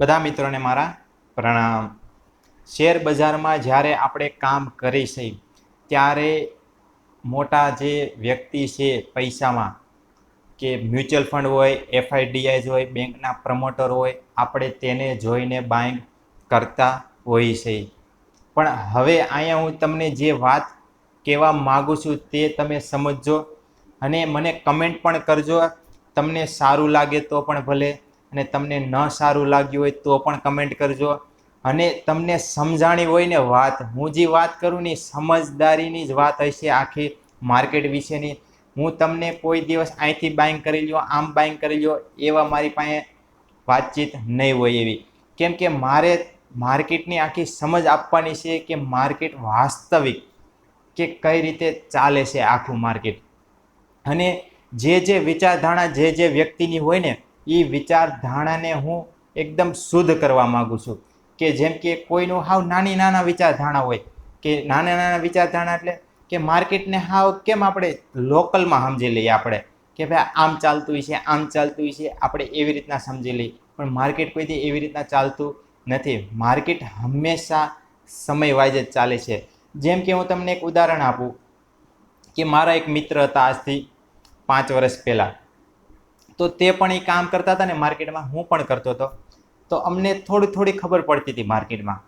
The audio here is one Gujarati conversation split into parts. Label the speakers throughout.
Speaker 1: બધા મિત્રોને મારા પ્રણામ. શેર બજારમાં જ્યારે આપણે કામ કરી છે ત્યારે મોટા જે વ્યક્તિ છે પૈસામાં, કે મ્યુચ્યુઅલ ફંડ હોય, એફઆઈડીઆઈ હોય, બેંકના પ્રમોટર હોય, આપણે તેને જોઈને બાઇંગ કરતા હોઈએ છીએ. પણ હવે અહીંયા હું તમને જે વાત કહેવા માગું છું તે તમે સમજજો અને મને કમેન્ટ પણ કરજો. તમને સારું લાગે તો પણ ભલે. અને તમને ન સારું લાગ્યું હોય તો પણ કમેન્ટ કરજો. અને તમને સમજાણી હોય ને વાત, હું જે વાત કરું ને સમજદારીની જ વાત હશે આખી માર્કેટ વિશેની. હું તમને કોઈ દિવસ અહીંથી બાઇંગ કરી લ્યો, આમ બાઇંગ કરી લ્યો, એવા મારી પાસે વાતચીત નહીં હોય એવી. કેમ કે મારે માર્કેટની આખી સમજ આપવાની છે કે માર્કેટ વાસ્તવિક કે કઈ રીતે ચાલે છે આખું માર્કેટ અને જે જે વિચારધારણા જે જે વ્યક્તિની હોય ને એ વિચારધારણાને હું એકદમ શુદ્ધ કરવા માગું છું. કે જેમ કે કોઈનું હાવ નાની નાના વિચારધારણા હોય, કે નાના નાના વિચારધારણા એટલે કે માર્કેટને હાવ કેમ આપણે લોકલમાં સમજી લઈએ આપણે? કે ભાઈ આમ ચાલતું છે આમ ચાલતું છે આપણે એવી રીતના સમજી લઈએ. પણ માર્કેટ કોઈથી એવી રીતના ચાલતું નથી. માર્કેટ હંમેશા સમય વાઇઝ જ ચાલે છે. જેમ કે હું તમને એક ઉદાહરણ આપું, કે મારા એક મિત્ર હતા આજથી પાંચ વર્ષ પહેલાં. તો તે પણ એ કામ કરતા હતા ને માર્કેટમાં હું પણ કરતો હતો. તો અમને થોડી થોડી ખબર પડતી હતી માર્કેટમાં.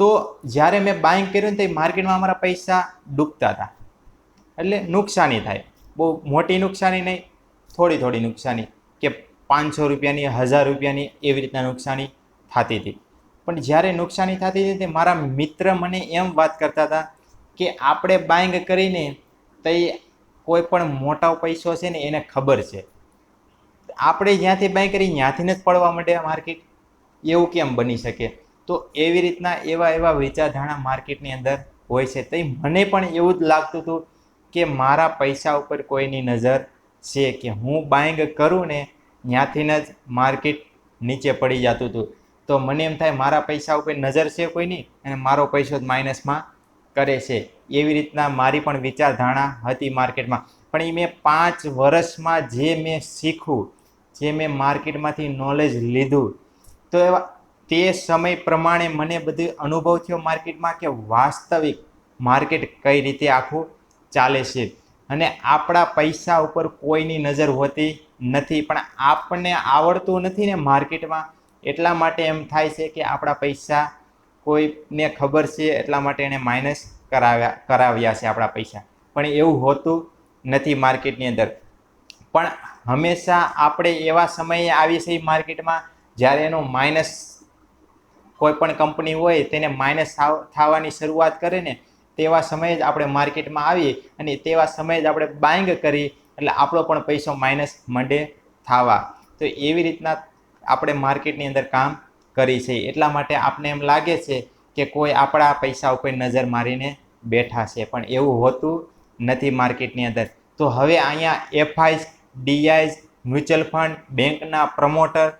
Speaker 1: તો જ્યારે મેં બાઇંગ કર્યું ને તો માર્કેટમાં અમારા પૈસા ડૂબતા હતા. એટલે નુકસાની થાય. બહુ મોટી નુકસાની નહીં, થોડી થોડી નુકસાની કે પાંચસો રૂપિયાની, હજાર રૂપિયાની એવી રીતના નુકસાની થતી હતી. પણ જ્યારે નુકસાની થતી હતી તે મારા મિત્ર મને એમ વાત કરતા હતા કે આપણે બાઇંગ કરીને તો કોઈ પણ મોટા પૈસો છે ને એને ખબર છે. આપણે જ્યાંથી બાય કરી ત્યાંથી જ પડવા માંડે માર્કેટ. એવું કેમ બની શકે? તો એવી રીતના એવા એવા વિચારધારણા માર્કેટની અંદર હોય છે. તો મને પણ એવું જ લાગતું હતું કે મારા પૈસા ઉપર કોઈની નજર છે કે હું બાઇંગ કરું ને ત્યાંથી જ માર્કેટ નીચે પડી જતું હતું. તો મને એમ થાય મારા પૈસા ઉપર નજર છે કોઈની? અને મારો પૈસો જ માઇનસમાં કરે છે. એવી રીતના મારી પણ વિચારધારણા હતી માર્કેટમાં. પણ એ મેં પાંચ વર્ષમાં જે મેં શીખું જે મેં માર્કેટમાંથી નોલેજ લીધું, તો એવા તે સમય પ્રમાણે મને બધું અનુભવ થયો માર્કેટમાં કે વાસ્તવિક માર્કેટ કઈ રીતે આખું ચાલે છે. અને આપણા પૈસા ઉપર કોઈની નજર હોતી નથી, પણ આપણને આવડતું નથી ને માર્કેટમાં. એટલા માટે એમ થાય છે કે આપણા પૈસા કોઈને ખબર છે એટલા માટે એણે માઇનસ કરાવ્યા કરાવ્યા છે આપણા પૈસા. પણ એવું હોતું નથી માર્કેટની અંદર. પણ હંમેશા આપણે એવા સમયે આવી છે માર્કેટમાં જ્યારે એનો માઇનસ કોઈ પણ કંપની હોય તેને માઇનસ થવાની શરૂઆત કરે ને તેવા સમયે જ આપણે માર્કેટમાં આવીએ અને તેવા સમયે જ આપણે બાઇંગ કરી એટલે આપણો પણ પૈસો માઇનસ મંડે થવા. તો એવી રીતના આપણે માર્કેટની અંદર કામ કરી છે. એટલા માટે આપને એમ લાગે છે કે કોઈ આપણા પૈસા ઉપર નજર મારીને બેઠા છે. પણ એવું હોતું નથી માર્કેટની અંદર. તો હવે અહીંયા એફઆઈસ, ડીઆઈસ, મ્યુચ્યુઅલ ફંડ, બેંકના પ્રમોટર,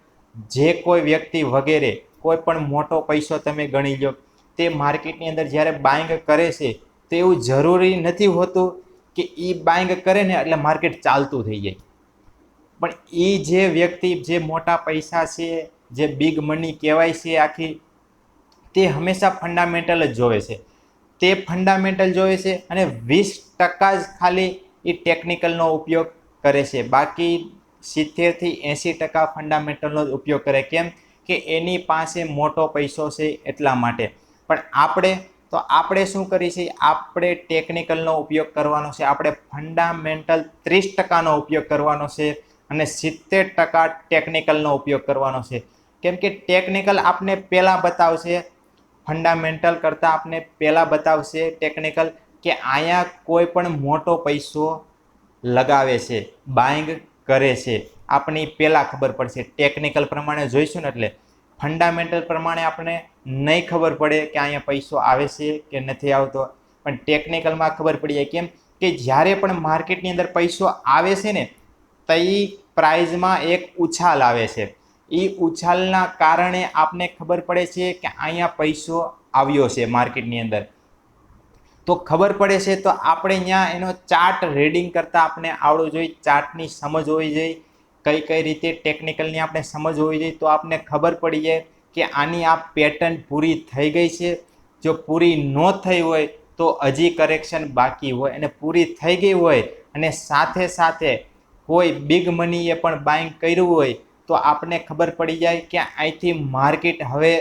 Speaker 1: જે કોઈ વ્યક્તિ વગેરે, કોઈ પણ મોટો પૈસો તમે ગણી લો, તે માર્કેટની અંદર જ્યારે બાઇંગ કરે છે, તો એવું જરૂરી નથી હોતું કે એ બાઇંગ કરે ને એટલે માર્કેટ ચાલતું થઈ જાય. પણ એ જે વ્યક્તિ, જે મોટા પૈસા છે જે બિગ મની કહેવાય છે આખી, તે હંમેશા ફંડામેન્ટલ જ જોવે છે. તે ફંડામેન્ટલ જોવે છે અને વીસ ટકા જ ખાલી એ ટેકનિકલનો ઉપયોગ કરે છે. બાકી સિત્તેરથી એંસી ટકા ફંડામેન્ટલનો જ ઉપયોગ કરે. કેમ કે એની પાસે મોટો પૈસો છે એટલા માટે. પણ આપણે, તો આપણે શું કરી છે આપણે ટેકનિકલનો ઉપયોગ કરવાનો છે. આપણે ફંડામેન્ટલ ત્રીસ ટકાનો ઉપયોગ કરવાનો છે અને સિત્તેર ટકા ટેકનિકલનો ઉપયોગ કરવાનો છે. કેમ કે ટેકનિકલ આપને પહેલાં બતાવશે ફંડામેન્ટલ કરતાં આપને પહેલાં બતાવશે ટેકનિકલ કે અહીંયા કોઈ પણ મોટો પૈસો લગાવે છે બાઇંગ કરે છે આપણી પહેલાં ખબર પડશે. ટેકનિકલ પ્રમાણે જોઈશું ને એટલે ફંડામેન્ટલ પ્રમાણે આપણે નહીં ખબર પડે કે અહીંયા પૈસો આવે છે કે નથી આવતો. પણ ટેકનિકલમાં ખબર પડી જાય. કેમ કે જ્યારે પણ માર્કેટની અંદર પૈસો આવે છે ને તો પ્રાઇઝમાં એક ઉછાલ આવે છે. એ ઉછાલના કારણે આપને ખબર પડે છે કે અહીંયા પૈસો આવ્યો છે માર્કેટની અંદર. તો ખબર પડે છે તો આપણે અહીંયા એનો ચાર્ટ રીડિંગ કરતાં આપણે આવડવું જોઈએ, ચાર્ટની સમજ હોવી જોઈએ. કઈ કઈ રીતે ટેકનિકલની આપણે સમજ હોવી જોઈએ તો આપને ખબર પડી જાય કે આની આ પેટર્ન પૂરી થઈ ગઈ છે. જો પૂરી ન થઈ હોય તો હજી કરેક્શન બાકી હોય અને પૂરી થઈ ગઈ હોય અને સાથે સાથે કોઈ બિગ મનીએ પણ બાઇંગ કર્યું હોય તો આપને ખબર પડી જાય કે અહીંથી માર્કેટ હવે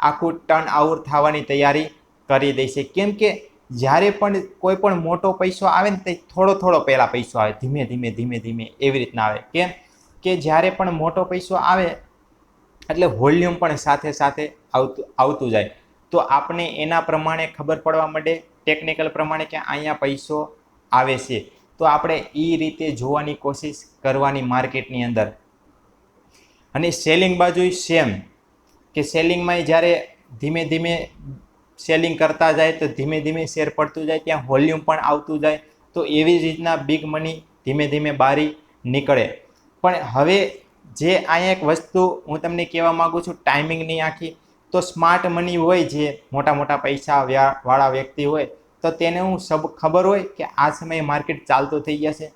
Speaker 1: આખું ટર્ન આઉટ થવાની તૈયારી કરી દેશે કેમ કે જ્યારે પણ કોઈ પણ મોટો પૈસો આવે ને તે થોડો થોડો પહેલાં પૈસો આવે, ધીમે ધીમે ધીમે ધીમે એવી રીતના આવે. કેમ કે જ્યારે પણ મોટો પૈસો આવે એટલે વોલ્યુમ પણ સાથે સાથે આવતું આવતું જાય. તો આપણે એના પ્રમાણે ખબર પડવા માંડે ટેકનિકલ પ્રમાણે કે અહીંયા પૈસો આવે છે. તો આપણે એ રીતે જોવાની કોશિશ કરવાની માર્કેટની અંદર. અને સેલિંગ બાજુ સેમ કે સેલિંગમાં જ્યારે ધીમે ધીમે સેલિંગ કરતા જાય તો ધીમે ધીમે શેર પડતું જાય, ત્યાં વોલ્યુમ પણ આવતું જાય, તો એવી જ રીતના બિગ મની ધીમે ધીમે બારી નીકળે. પણ હવે જે અહીંયા એક વસ્તુ હું તમને કહેવા માગું છું ટાઈમિંગની આખી, તો સ્માર્ટ મની હોય જે મોટા મોટા પૈસા વાળા વ્યક્તિ હોય, તો તેને હું સબ ખબર હોય કે આ સમયે માર્કેટ ચાલતું થઈ જશે.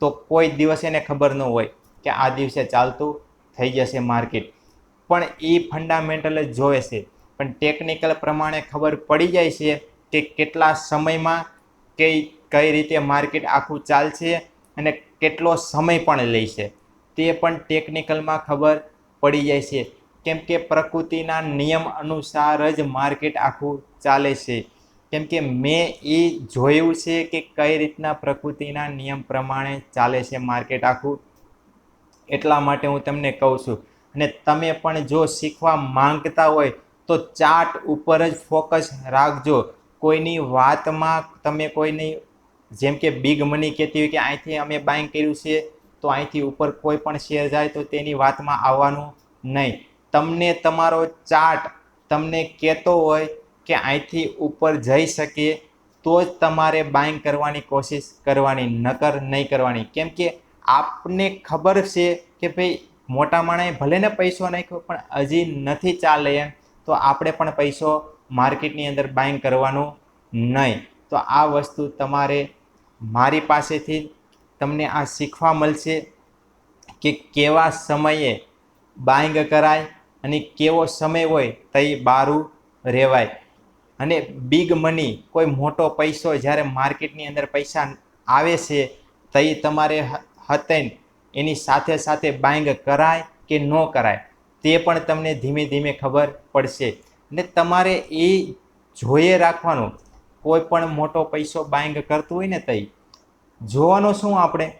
Speaker 1: તો કોઈ દિવસ એને ખબર ન હોય કે આ દિવસે ચાલતું થઈ જશે માર્કેટ. પણ એ ફંડામેન્ટલ જ જોવે છે. પણ ટેકનિકલ પ્રમાણે ખબર પડી જાય છે કે કેટલા સમયમાં કઈ કઈ રીતે માર્કેટ આખું ચાલશે અને કેટલો સમય પણ લેશે. તે પણ ટેકનિકલમાં ખબર પડી જાય છે. કેમ કે પ્રકૃતિના નિયમ અનુસાર જ માર્કેટ આખું ચાલે છે. કેમ કે મેં એ જોયું છે કે કઈ રીતના પ્રકૃતિના નિયમ પ્રમાણે ચાલે છે માર્કેટ આખું. એટલા માટે હું તમને કહું છું. અને તમે પણ જો શીખવા માંગતા હોય તો ચાર્ટ ઉપર જ ફોકસ રાખજો. કોઈની વાતમાં તમે કોઈની, જેમ કે બિગ મની કહેતી હોય કે અહીંથી અમે બાઇંગ કર્યું છે, તો અહીંથી ઉપર કોઈ પણ શેર જાય તો તેની વાતમાં આવવાનું નહીં. તમને તમારો ચાર્ટ તમને કહેતો હોય કે અહીંથી ઉપર જઈ શકે તો જ તમારે બાઇંગ કરવાની કોશિશ કરવાની, નકર નહીં કરવાની. કેમ કે આપને ખબર છે કે ભાઈ મોટા માણે ભલે ને પૈસો નાખ્યો, પણ હજી નથી ચાલે એમ. તો આપણે પણ પૈસો માર્કેટની અંદર બાઇંગ કરવાનું નહીં. તો આ વસ્તુ તમારે મારી પાસેથી તમને આ શીખવા મળશે કે કેવા સમયે બાઇંગ કરાય અને કેવો સમય હોય તઈ બારું રહેવાય. અને બિગ મની કોઈ મોટો પૈસો જ્યારે માર્કેટની અંદર પૈસા આવે છે તઈ તમારે હતેન. એની સાથે સાથે બાઇંગ કરાય કે ન કરાય, તે પણ તમને ધીમે ધીમે ખબર પડશે. ને તમારે એ જોઈએ રાખવાનું. કોઈ પણ મોટો પૈસો બાઇંગ કરતું હોય ને તઈ. જોવાનું શું આપણે?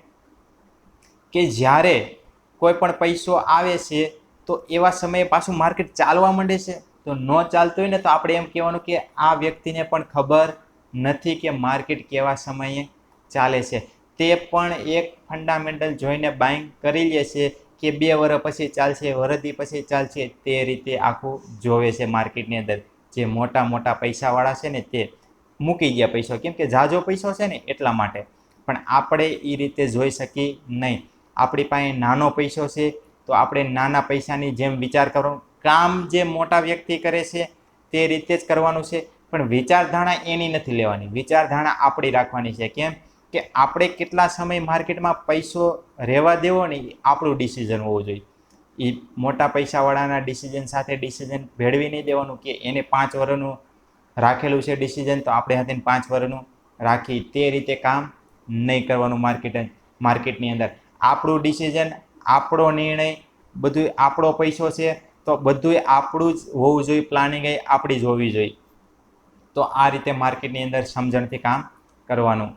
Speaker 1: કે જ્યારે કોઈ પણ પૈસો આવે છે, તો એવા સમયે પાછું માર્કેટ ચાલવા માંડે છે. તો ન ચાલતું હોય ને તો આપણે એમ કહેવાનું કે આ વ્યક્તિને પણ ખબર નથી કે માર્કેટ કેવા સમયે ચાલે છે. તે પણ એક ફંડામેન્ટલ જોઈને બાઇંગ કરી લે છે કે બે વર્ષ પછી ચાલશે વરદી પછી ચાલશે, તે રીતે આખું જોવે છે માર્કેટની અંદર. જે મોટા મોટા પૈસાવાળા છે ને તે મૂકી ગયા પૈસો. કેમ કે ઝાઝો પૈસો છે ને એટલા માટે. પણ આપણે એ રીતે જોઈ શકીએ નહીં. આપણી પાસે નાનો પૈસો છે તો આપણે નાના પૈસાની જેમ વિચાર કરો. કામ જે મોટા વ્યક્તિ કરે છે તે રીતે જ કરવાનું છે. પણ વિચારધારણા એની નથી લેવાની. વિચારધારણા આપણી રાખવાની છે. કેમ? કે આપણે કેટલા સમય માર્કેટમાં પૈસો રહેવા દેવો ને એ આપણું ડિસિઝન હોવું જોઈએ. એ મોટા પૈસાવાળાના ડિસિઝન સાથે ડિસિઝન ભેળવી નહીં દેવાનું કે એને પાંચ વર્ષનું રાખેલું છે ડિસિઝન તો આપણે હાથે પાંચ વર્ષનું રાખી તે રીતે કામ નહીં કરવાનું માર્કેટ માર્કેટની અંદર. આપણું ડિસિઝન આપણો નિર્ણય બધું આપણો પૈસો છે તો બધું આપણું જ હોવું જોઈએ પ્લાનિંગ આપણી જ હોવી જોઈએ. તો આ રીતે માર્કેટની અંદર સમજણથી કામ કરવાનું.